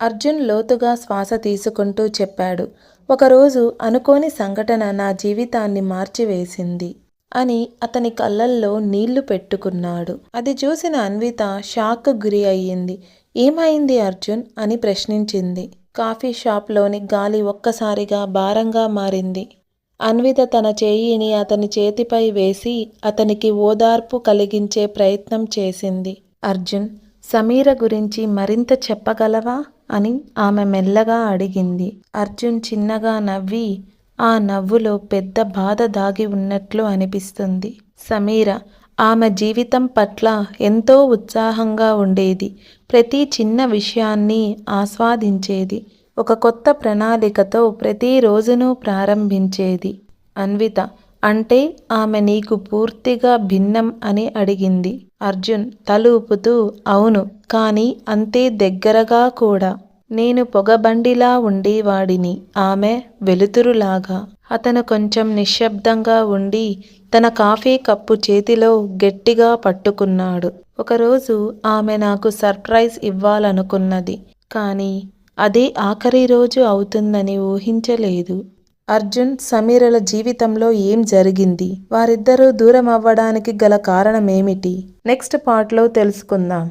అర్జున్ లోతుగా శ్వాస తీసుకుంటూ చెప్పాడు. ఒకరోజు అనుకోని సంఘటన నా జీవితాన్ని మార్చివేసింది అని అతని కళ్ళల్లో నీళ్ళు పెట్టుకున్నాడు. అది చూసిన అన్విత షాక్ గురి అయ్యింది. ఏమైంది అర్జున్? అని ప్రశ్నించింది. కాఫీ షాప్లోని గాలి ఒక్కసారిగా భారంగా మారింది. అన్విత తన చేయిని అతని చేతిపై వేసి అతనికి ఓదార్పు కలిగించే ప్రయత్నం చేసింది. అర్జున్ సమీర గురించి మరింత చెప్పగలవా? అని ఆమె మెల్లగా అడిగింది. అర్జున్ చిన్నగా నవ్వి ఆ నవ్వులో పెద్ద బాధ దాగి ఉన్నట్లు అనిపిస్తుంది. సమీర ఆమె జీవితం పట్ల ఎంతో ఉత్సాహంగా ఉండేది. ప్రతి చిన్న విషయాన్ని ఆస్వాదించేది. ఒక కొత్త ప్రణాళికతో ప్రతిరోజును ప్రారంభించేది. అన్విత అంటే ఆమె నీకు పూర్తిగా భిన్నం అని అడిగింది. అర్జున్ తలూపుతూ అవును కానీ అంతే దగ్గరగా కూడా. నేను పొగబండిలా ఉండేవాడిని ఆమె వెలుతురులాగా. అతను కొంచెం నిశ్శబ్దంగా ఉండి తన కాఫీ కప్పు చేతిలో గట్టిగా పట్టుకున్నాడు. ఒకరోజు ఆమె నాకు సర్ప్రైజ్ ఇవ్వాలనుకున్నది కానీ అదే ఆఖరి రోజు అవుతుందని ఊహించలేదు. అర్జున్ సమీరల జీవితంలో ఏం జరిగింది? వారిద్దరూ దూరం అవ్వడానికి గల కారణమేమిటి? నెక్స్ట్ పార్ట్లో తెలుసుకుందాం.